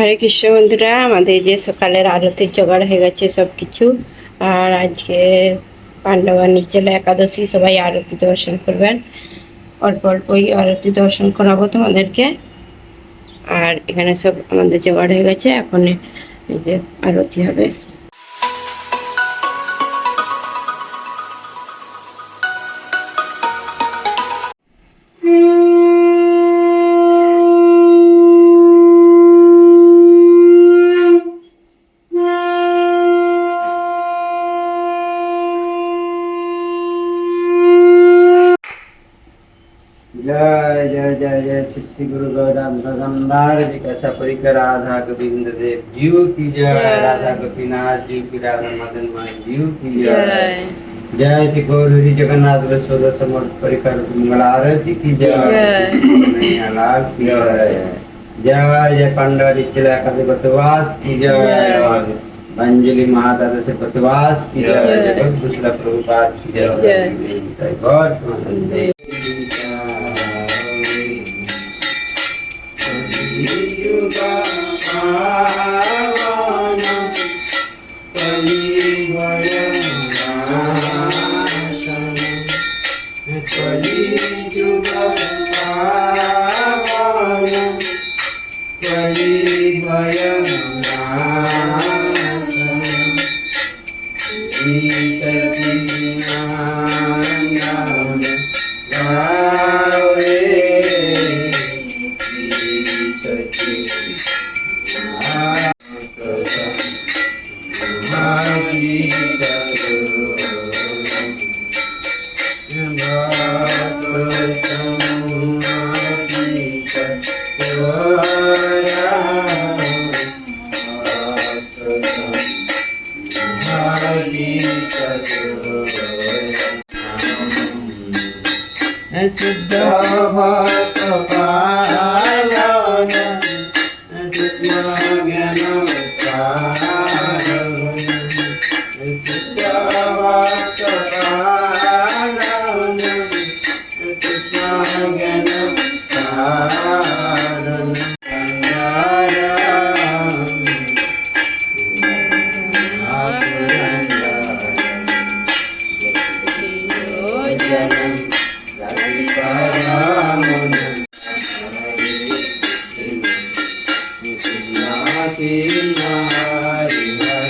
হরে কৃষ্ণ বন্ধুরা, আমাদের যে সকালের আরতি জোগাড় হয়ে গেছে সব কিছু আর আজকে পাণ্ডবা নির্জলা একাদশী, সবাই আরতি দর্শন করবেন। অল্প ওই আরতি দর্শন করাবো তোমাদেরকে। আর এখানে সব আমাদের জোগাড় হয়ে গেছে, এখন এই যে আরতি হবে। जय जय जय जय श्री श्री गुरु गौराम भगवान विकासा परिकर राधा गोविंद देव जीव की जय। राधा गोपीनाथ जीव की राधा मदन मोहन जीव की जय। जय। श्री गौरी जगन्नाथ बसोद समर्थ परिकर मंगल आरती की जय। जय। लाल की जय। जय जय पंडा निचला कभी बतवास की जय। जय। अंजलि महादादा से बतवास की जय। जय। जगत प्रभुपाद की जय। जय। या शुद्ध Krishna Hare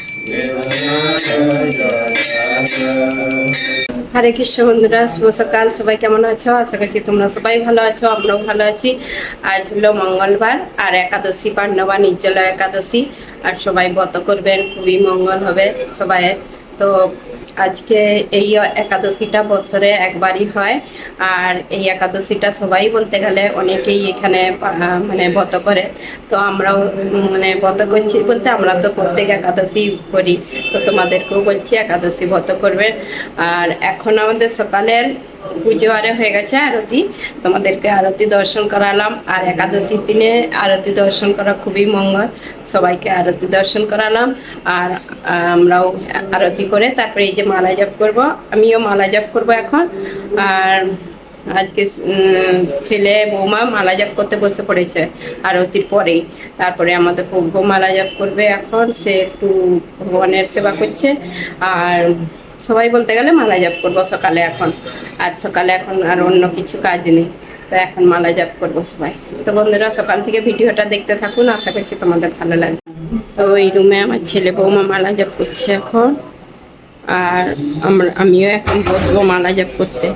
হরে কৃষ্ণ বন্ধুরা, শুভ সকাল। সবাই কেমন আছো? আশা করছি তোমরা সবাই ভালো আছো, আমরাও ভালো আছি। আজ হলো মঙ্গলবার আর একাদশী পাণ্ডবা নির্জলা একাদশী। আর সবাই ব্রত করবেন, খুবই মঙ্গল হবে সবাই তো আজকে এই একাদশীটা বছরে একবারই হয়। আর এই একাদশীটা সবাই বলতে গেলে অনেকেই এখানে মানে ব্রত করে। তো আমরাও মানে ব্রত করছি বলতে আমরা তো প্রত্যেক একাদশী করি। তো তোমাদেরকেও বলছি একাদশী ব্রত করবে। আর এখন আমাদের সকালের পুজো আরে হয়ে গেছে আরতি। তোমাদেরকে আরতি দর্শন করালাম। আর একাদশীর দিনে আরতি দর্শন করা খুবই মঙ্গল। সবাইকে আরতি দর্শন করালাম। আর, আমরাও আরতি করে তারপরে এই যে মালা জপ করব। আমিও মালা জপ করব এখন। আর আজকে ছেলে, বৌমা মালা জপ করতে বসে পড়েছে আরতির পরেই। তারপরে আমাদের প্রভু মালা জপ করবে এখন। সে একটু ভগবানের সেবা করছে। আর সবাই বলতে গেলে মালা জপ করব সকালে এখন। আর সকালে এখন আর অন্য কিছু কাজ নেই। তো এখন মালা জপ করব সবাই। তো বন্ধুরা, সকাল থেকে ভিডিওটা দেখতে থাকুন। আশা করছি তোমাদের ভালো লাগবে। তো এই রুমে আমার ছেলে বৌমা মালা জপ করছে এখন। আর আমরা, আমিও এখন বসবো মালা জপ করতে।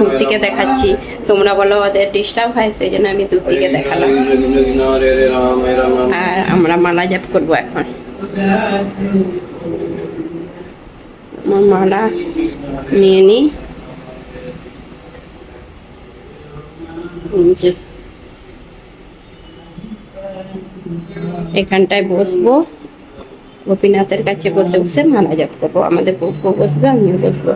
দূর থেকে দেখাচ্ছি। তোমরা বলো ওদের ডিস্টার্ব হয় সেই জন্য আমি দূর থেকে দেখালাম। আর আমরা মালা জপ করব এখন। আমার মালা নিয়ে নিই এখানটায় বসবো। গোপীনাথের কাছে বসে বসে মালা জপ করব। আমাদের বসবে আমিও বসবো।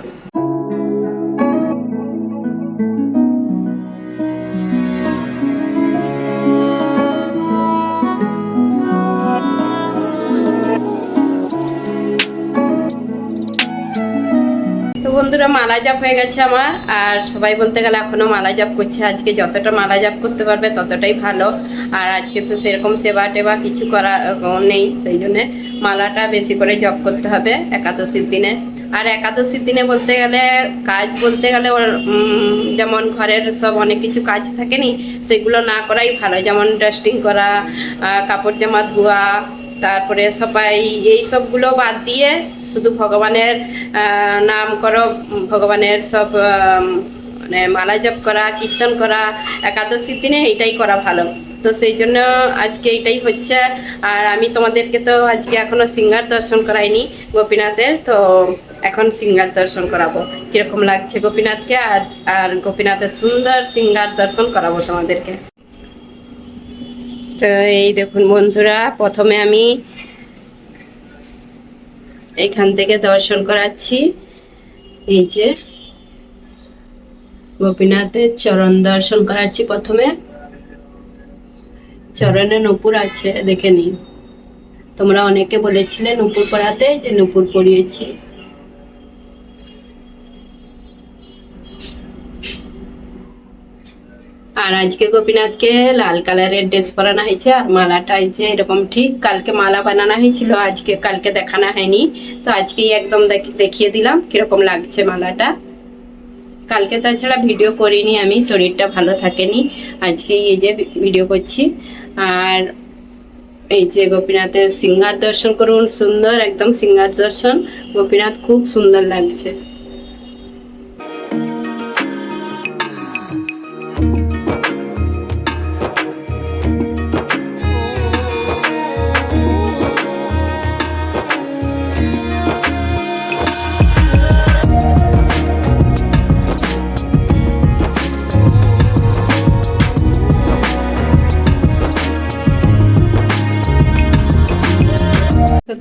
বন্ধুরা মালা জাপ হয়ে গেছে আমার। আর সবাই বলতে গেলে এখনও মালা জাপ করছে। আজকে যতটা মালা জাপ করতে পারবে ততটাই ভালো। আর আজকে তো সেরকম সেবা টেবা কিছু করা নেই, সেই জন্যে মালাটা বেশি করে জপ করতে হবে একাদশীর দিনে। আর একাদশীর দিনে বলতে গেলে কাজ বলতে গেলে ওর যেমন ঘরের সব অনেক কিছু কাজ থাকে থাকেনি, সেগুলো না করাই ভালো। যেমন ডাস্টিং করা কাপড় জামা ধোয়া তারপরে সবাই এই সবগুলো বাদ দিয়ে শুধু ভগবানের নাম করো, ভগবানের সব মানে মালা জপ করা, কীর্তন করা একাদশীর দিনে এইটাই করা ভালো। তো সেই জন্য আজকে এইটাই হচ্ছে। আর আমি তোমাদেরকে তো আজকে এখনও সিঙ্গার দর্শন করাইনি গোপীনাথের, তো এখন সিঙ্গার দর্শন করাবো। কীরকম লাগছে গোপীনাথকে? আর আর গোপীনাথের সুন্দর সিঙ্গার দর্শন করাবো তোমাদেরকে। তো এই দেখুন বন্ধুরা, প্রথমে আমি এখান থেকে দর্শন করাচ্ছি। এই যে গোপীনাথের চরণ দর্শন করাচ্ছি প্রথমে। চরণে নুপুর আছে, দেখে নিন। তোমরা অনেকে বলেছিলে নুপুর পরাতে যে নুপুর পরিয়েছি আর আজকে গোপীনাথকে লাল কালারের ড্রেস পরানো হয়েছে আর মালাটা যে এরকম ঠিক কালকে মালা বানানো হয়েছিল, আজকে কালকে দেখানো হয়নি। তো আজকেই একদম দেখ- দেখিয়ে দিলাম কীরকম লাগছে মালাটা। কালকে তাছাড়া ভিডিও করিনি আমি, শরীরটা ভালো থাকেনি। আজকে এই যে ভিডিও করছি। আর এই যে গোপীনাথের সিংহার দর্শন করুন, সুন্দর একদম সিংহার দর্শন। গোপীনাথ খুব সুন্দর লাগছে।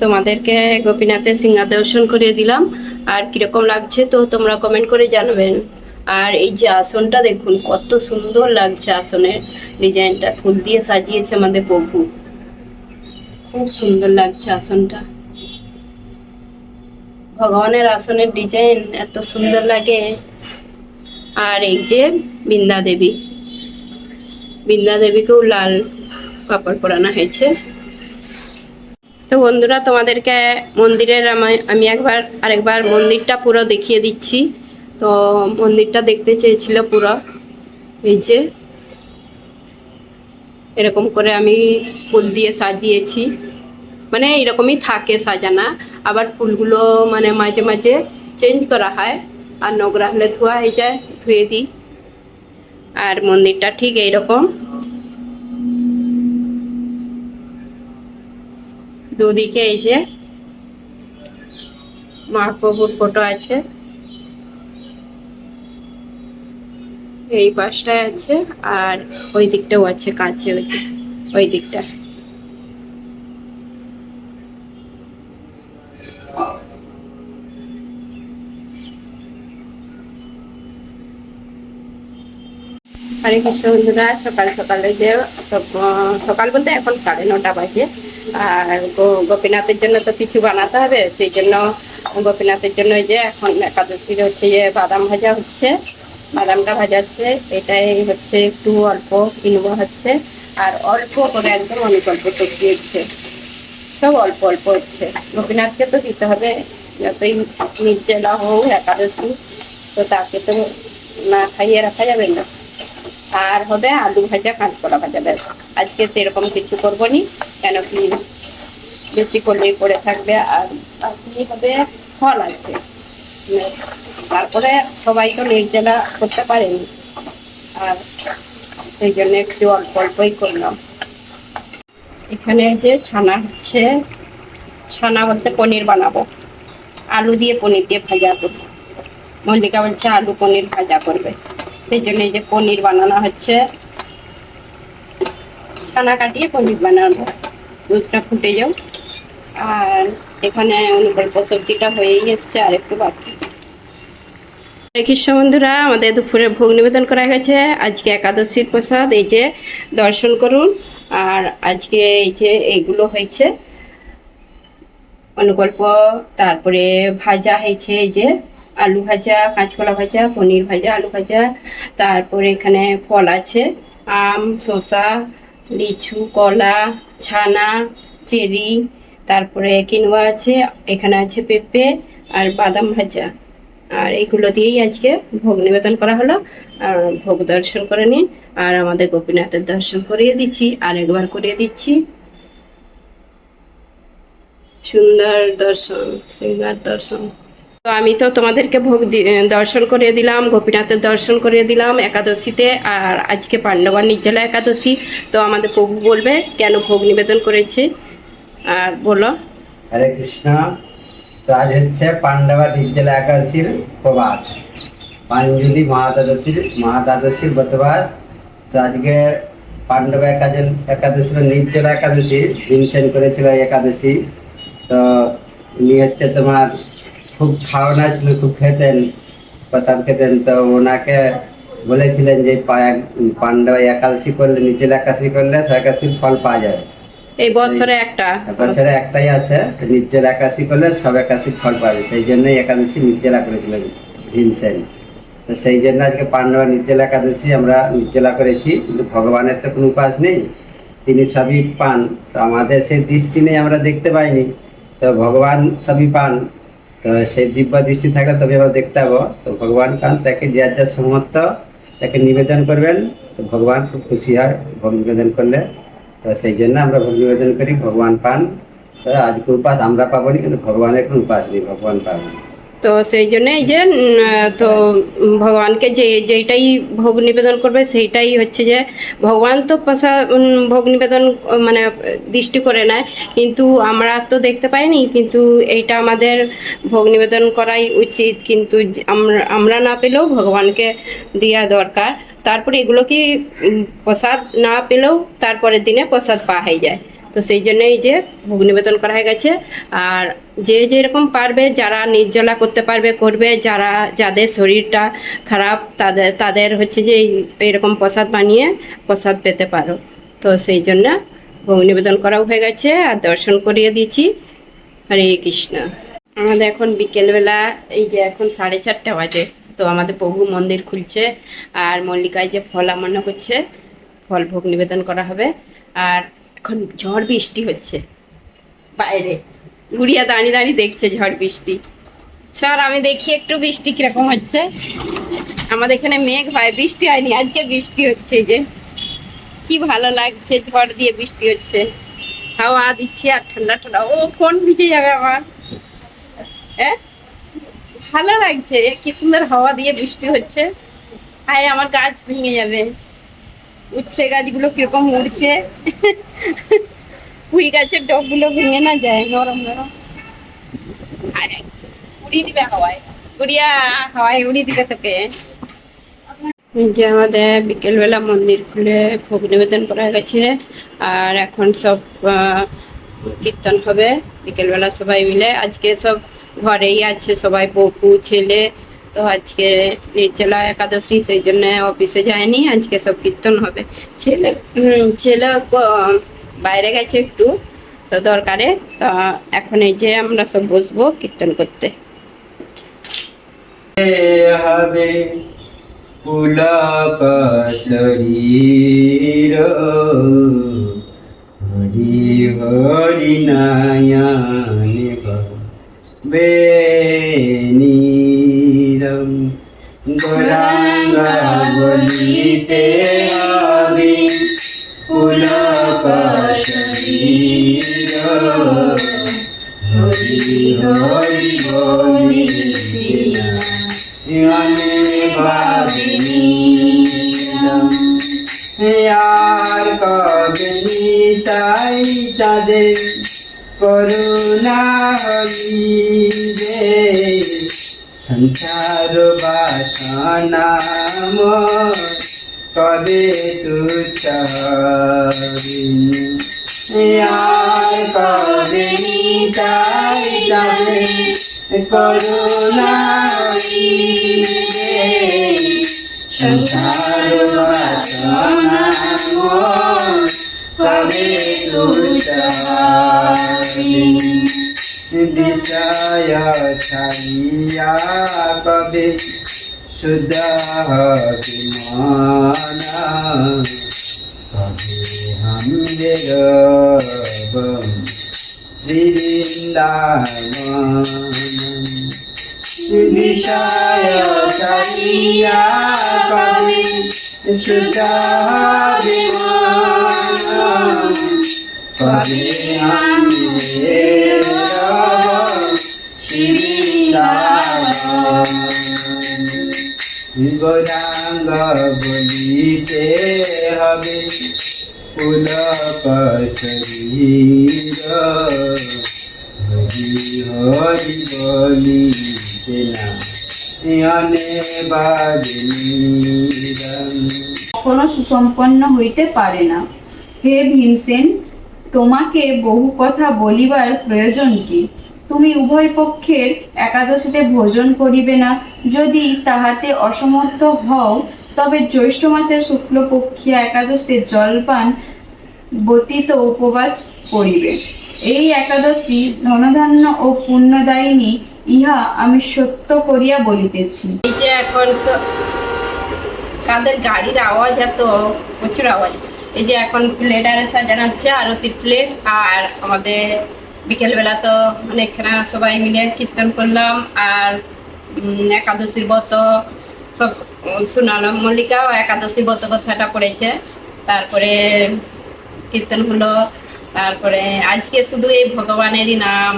তোমাদেরকে গোপীনাথের সিংহা দর্শন করিয়ে দিলাম। আর কীরকম লাগছে তো তোমরা কমেন্ট করে জানাবেন। আর এই যে আসনটা দেখুন, কত সুন্দর লাগছে আসনের ডিজাইনটা। ফুল দিয়ে সাজিয়েছে আমাদের প্রভু। খুব সুন্দর লাগছে আসনটা। ভগবানের আসনের ডিজাইন এত সুন্দর লাগে। আর এই যে বৃন্দা দেবী বৃন্দা দেবীকেও লাল কাপড় পরানো হয়েছে। তো বন্ধুরা, তোমাদেরকে মন্দিরের আমি একবার আরেকবার মন্দিরটা পুরো দেখিয়ে দিচ্ছি। তো মন্দিরটা দেখতে চেয়েছিল পুরো। এই যে, এরকম করে আমি ফুল দিয়ে সাজিয়েছি। মানে এরকমই থাকে সাজানা। আবার ফুলগুলো মানে মাঝে মাঝে চেঞ্জ করা হয়। আর নোংরা হলে ধোয়া হয়ে যায়, ধুয়ে দিই। আর মন্দিরটা ঠিক এইরকম। দুদিকে এই যে মহাপ্রভুর ফটো আছে। এই পাশটায় আছে আর ওই দিকটাও আছে কাছে ওই ওই দিকটা হরে কৃষ্ণ বন্ধুরা সকাল সকালে যে সকাল বলতে এখন সাড়ে নটা বাজে। আর গোপীনাথের জন্য তো কিছু বানাতে হবে, সেই জন্য গোপীনাথের জন্য যে এখন একাদশীর হচ্ছে যে বাদাম ভাজা হচ্ছে। বাদামটা ভাজাচ্ছে, এটাই হচ্ছে একটু অল্প কিনবো হচ্ছে। আর অল্প করে একদম অনেক অল্প সবজি হচ্ছে। সব অল্প অল্প হচ্ছে। গোপীনাথকে তো দিতে হবে, যতই নির্জলা হোক, একাদশী, তো তাকে তো না খাইয়ে রাখা যাবে না। আর হবে আলু ভাজা, কাঁচকলা ভাজা, ব্যাস। আজকে সেরকম কিছু করব নি, কেন কি বেশি করলেই পড়ে থাকবে। আর বাকি হবে ফল আছে। তারপরে সবাই তো নির্জলা করতে পারেনি। আর সেই জন্য একটু অল্প অল্পই করলাম। এখানে যে ছানা হচ্ছে, ছানা বলতে পনির বানাবো। আলু দিয়ে পনির দিয়ে ভাজা করব। মল্লিকা বলছে আলু পনির ভাজা করবে। সেই জন্য এই যে পনির বানানো হচ্ছে। ছানা কাটিয়ে পনির বানানো দুধটা ফুটে যাও আর এখানে অনুকল্প সবজিটা হয়েই এসছে আর একটু বাকি। কৃষ্ণ বন্ধুরা, আমাদের দুপুরে ভোগ নিবেদন করা গেছে আজকে একাদশীর প্রসাদ, এই যে দর্শন করুন। আর আজকে এই যে এইগুলো হয়েছে। অনুকল্প, তারপরে ভাজা হয়েছে এই যে। আলু ভাজা, কাঁচকলা ভাজা, পনির ভাজা, আলু ভাজা, তারপরে এখানে ফল আছে। আম, শসা, লিচু, কলা, ছানা, চেরি, তারপরে কিনোয়া আছে, এখানে আছে পেঁপে আর বাদাম ভাজা। আর এইগুলো দিয়েই আজকে ভোগ নিবেদন করা হলো। আর ভোগ দর্শন করে নিন। আর আমাদের গোপীনাথের দর্শন করিয়ে দিচ্ছি। আর একবার করিয়ে দিচ্ছি। সুন্দর দর্শন, সিঙ্গার দর্শন। তো আমি তো তোমাদেরকে ভোগ দর্শন করিয়ে দিলাম, গোপীনাথের দর্শন করিয়ে দিলাম একাদশীতে, আর আজকে পাণ্ডবা নির্জলা একাদশী। তো আমাদের প্রভু বলবে কেন ভোগ নিবেদন করেছে, আর বলো। হরে কৃষ্ণ, তো আজ হচ্ছে পাণ্ডবা নির্জলা একাদশীর প্রবাস পাঞ্জলি মহাদ্বাদশীর মহাদ্বাদশীর বতবাস তো আজকে পাণ্ডবা একাদশ একাদশী বা নির্জলা একাদশী, ভীমসেন করেছিল একাদশী। তো উনি হচ্ছে তোমার খুব খাওয়ানা ছিল খুব খেতেন প্রসাদ খেতেন। তো ওনাকে বলেছিলেন যে পাণ্ডবা একাদশী করলে নির্জলা একাদশী করলে একাদশীর ফল পাওয়া যাবে। এই বছরে একটা। বছরে একটাই আছে নির্জলা একাদশী করলে সব একাদশীর ফল পাবে সেই জন্যই একাদশী নির্জলা করেছিলেন ভীমসেন তো সেই জন্য আজকে পাণ্ডবা নির্জলা একাদশী আমরা নির্জলা করেছি কিন্তু ভগবানের তো কোনো উপাস নেই তিনি সবই পান। তো আমাদের সেই দৃষ্টি নেই আমরা দেখতে পাইনি। তো ভগবান সবই পান। তো সেই দিব্য দৃষ্টি থাকলে তবে আমরা দেখতে পাবো। তো ভগবান পান তাকে যার যার সমর্থ, তাকে নিবেদন করবেন। তো ভগবান খুব খুশি হয় ভোগ নিবেদন করলে। তো সেই জন্য আমরা ভোগ নিবেদন করি, ভগবান পান। তো আজকে উপাস আমরা পাবনি কিন্তু ভগবানের কোনো উপাস নেই, ভগবান পাবেন তো সেই জন্য এই যে তো ভগবানকে যে, যেইটাই ভোগ নিবেদন করবে সেইটাই হচ্ছে যে, ভগবান তো প্রসাদ ভোগ নিবেদন মানে দৃষ্টি করে নেয়। কিন্তু আমরা তো দেখতে পাইনি, কিন্তু এইটা আমাদের ভোগ নিবেদন করাই উচিত। কিন্তু আমরা না পেলেও ভগবানকে দেওয়া দরকার। তারপরে এগুলো কি প্রসাদ না পেলেও তারপরের দিনে প্রসাদ পাওয়া যায়। তো সেই জন্যই যে ভোগ নিবেদন করা হয়ে গেছে। আর যে যেরকম পারবে, যারা নির্জলা করতে পারবে, করবে। যারা, যাদের শরীরটা খারাপ, তাদের তাদের হচ্ছে যে এরকম প্রসাদ বানিয়ে প্রসাদ পেতে পারো। তো সেই জন্য ভোগ নিবেদন করাও হয়ে গেছে আর দর্শন করিয়ে দিয়েছি। হরে কৃষ্ণ। আমাদের এখন বিকেলবেলা, এই যে এখন সাড়ে চারটা বাজে, তো আমাদের প্রভু মন্দির খুলছে আর মল্লিকায় যে ফল আমান্য করছে, ফল ভোগ নিবেদন করা হবে। আর এখন ঝড় বৃষ্টি হচ্ছে। বাইরে। গুড়িয়া দাঁড়িয়ে দাঁড়িয়ে দেখছে ঝড় বৃষ্টি। স্যার, আমি দেখি একটু বৃষ্টি কীরকম হচ্ছে। আমাদের এখানে মেঘ হয়, বৃষ্টি হয়নি, আজকে বৃষ্টি হচ্ছে যে। কি ভালো লাগছে, ঝড় দিয়ে বৃষ্টি হচ্ছে। হাওয়া দিচ্ছে আর ঠান্ডা ঠান্ডা। ও, ফোন ভিজে যাবে আমার। ভালো লাগছে, কি সুন্দর হাওয়া দিয়ে বৃষ্টি হচ্ছে। আয় আমার গাছ ভেঙে যাবে। উচ্ছে গাছগুলো কীরকম উড়ছে? পুঁই গাছের ডগগুলো ভেঙে না যায় নরম নরম। আয়, উড়িয়ে দিবে হাওয়ায়। উড়িয়া হাওয়ায় উড়িয়ে দিবে তোকে। যে আমাদের বিকেলবেলা মন্দির খুলে ভোগ নিবেদন করা গেছে আর এখন সব কীর্তন হবে। বিকেলবেলা সবাই মিলে। আজকে সব ঘরেই আছে সবাই বপু ছেলে। তো আজকে নির্জলা একাদশী, সেই জন্য অফিসে যায়নি। আজকে সব কীর্তন হবে। ছেলে ছেলে বাইরে গেছে একটু, তো দরকারে। তা এখন এই যে আমরা সব বসবো কীর্তন করতে। হবে পুলক শরীর হরি হরি নায়নে বেনীরম গৌরাঙ্গ বলিতে হবে পুলক শরীর হরি হরি ভাবিনীরম আর কবিনী তাই চাঁদে করুণা হইবে সংসার বাসনা কবে আর কবিনী তাই চাঁদে করুণা সংসার বাসনা কবে তুচারি বিষয় ছাইয়া কবে শুদ্ধ বিমানা কবে হামদের শ্রীবৃন্দাবন বিষয় ছাইয়া কবে হামদের গৌরাঙ্গ বলিতে হবে পুলক শরীর হরি হরি বলিতে না কখনো সুসম্পন্ন হইতে পারে না। হে ভীমসেন তোমাকে বহু কথা বলিবার প্রয়োজন কি? তুমি উভয় পক্ষের একাদশীতে ভোজন করিবে না। যদি তাহাতে অসমর্থ হও, তবে জ্যৈষ্ঠ মাসের শুক্লপক্ষীয় একাদশীতে জলপান ব্যতীত উপবাস করিবে। এই একাদশী ধনধান্য ও পুণ্যদায়িনী, ইহা আমি সত্য করিয়া বলিতেছি। এই যে এখন কাদের গাড়ির আওয়াজ এত প্রচুর আওয়াজ। এই যে এখন প্লেটারে সাজানো হচ্ছে, আরতির প্লেট আর আমাদের বিকেলবেলা তো মানে এখানে সবাই মিলে কীর্তন করলাম, আর একাদশীর ব্রত সব শোনালাম মল্লিকাও একাদশী ব্রত কথাটা পড়েছে। তারপরে কীর্তন হলো, তারপরে আজকে শুধু এই ভগবানেরই নাম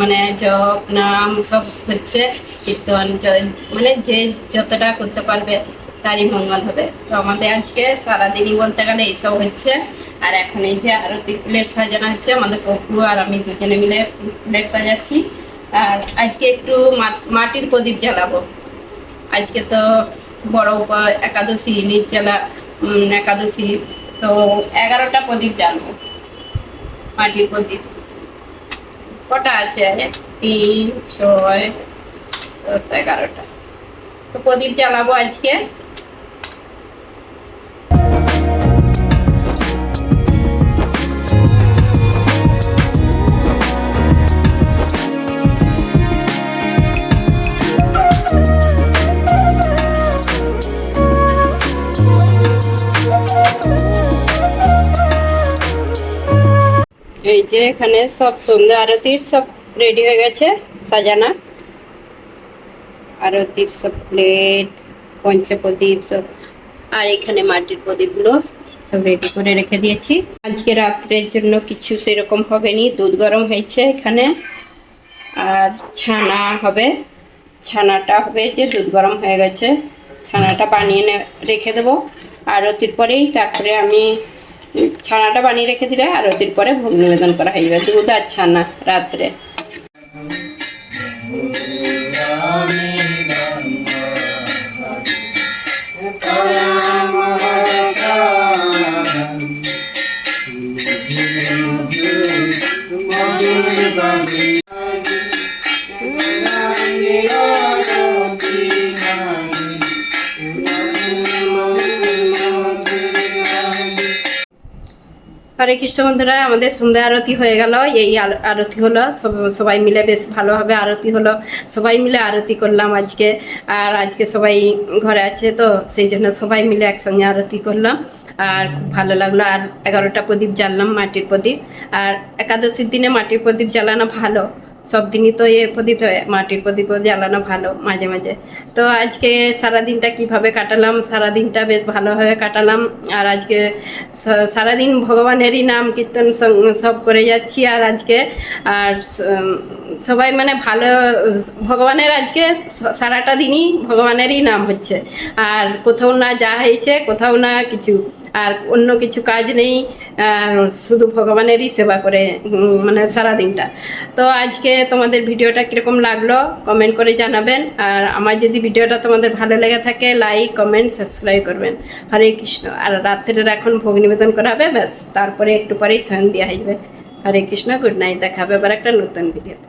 মানে জপ, নাম সব হচ্ছে, কীর্তন মানে যে যতটা করতে পারবে তারই মঙ্গল হবে। তো আমাদের আজকে সারাদিনই বলতে গেলে এইসব হচ্ছে। আর এখন এই যে আরতি প্লেট সাজানো হচ্ছে, আমাদের পপু আর আমি দুজনে মিলে প্লেট সাজাচ্ছি। আর আজকে একটু মাটির প্রদীপ জ্বালাবো। আজকে তো বড় একাদশী নির্জলা একাদশী, তো এগারোটা প্রদীপ জ্বালবো। মাটির প্রদীপ। কটা আছে? তিন, ছয়, দশ, এগারোটা। তো প্রদীপ জ্বালাবো আজকে। এই যে এখানে সব সন্ধ্যা আরতির সব রেডি হয়ে গেছে, সাজানা। আরতির সব প্লেট, পঞ্চপ্রদীপ সব, আর এখানে মাটির প্রদীপগুলো সব রেডি করে রেখে দিয়েছি। আজকে রাত্রের জন্য কিছু সেরকম হবে নি দুধ গরম হয়েছে এখানে, আর ছানা হবে। ছানাটা হবে যে দুধ গরম হয়ে গেছে, ছানাটা বানিয়ে রেখে দেবো। আরতির পরেই তারপরে আমি ছানাটা বানিয়ে রেখে দিলে আরতির পরে ভোগ নিবেদন করা হয়ে যাবে। দুধ আর ছানা রাত্রে। হরে কৃষ্ণ বন্ধুরা আমাদের সন্ধ্যা আরতি হয়ে গেল। এই আরতি হলো, সব- সবাই মিলে বেশ ভালোভাবে আরতি হলো। সবাই মিলে আরতি করলাম আজকে। আর আজকে সবাই ঘরে আছে তো, সেই জন্য সবাই মিলে একসঙ্গে আরতি করলাম। আর খুব ভালো লাগল। আর এগারোটা প্রদীপ জ্বাললাম মাটির প্রদীপ। আর একাদশীর দিনে মাটির প্রদীপ জ্বালানো ভালো। সব দিনই তো এ প্রদীপ মাটির প্রদীপও জ্বালানো ভালো মাঝে মাঝে। তো আজকে সারা দিনটা কীভাবে কাটালাম? সারা দিনটা বেশ ভালোভাবে কাটালাম। আর আজকে সারাদিন ভগবানেরই নাম কীর্তন সব করে যাচ্ছি আর আজকে আর সবাই মানে ভালো, ভগবানের আজকে সারাটা দিনই ভগবানেরই নাম হচ্ছে। আর কোথাও না যা হয়েছে, কোথাও না কিছু। আর অন্য কিছু কাজ নেই শুধু ভগবানেরই সেবা করে মানে সারা দিনটা তো আজকে তোমাদের ভিডিওটা কীরকম লাগল কমেন্ট করে জানাবেন। আর আমার যদি ভিডিওটা তোমাদের ভালো লেগে থাকে লাইক কমেন্ট সাবস্ক্রাইব করবেন। হরে কৃষ্ণ। আর রাত্রের এখন ভোগ নিবেদন করা হবে, ব্যাস, তারপরে একটু পরেই সয়ন দেওয়া হয়ে যাবে। হরে কৃষ্ণ গুড নাইট দেখাবে আবার একটা নতুন ভিডিওতে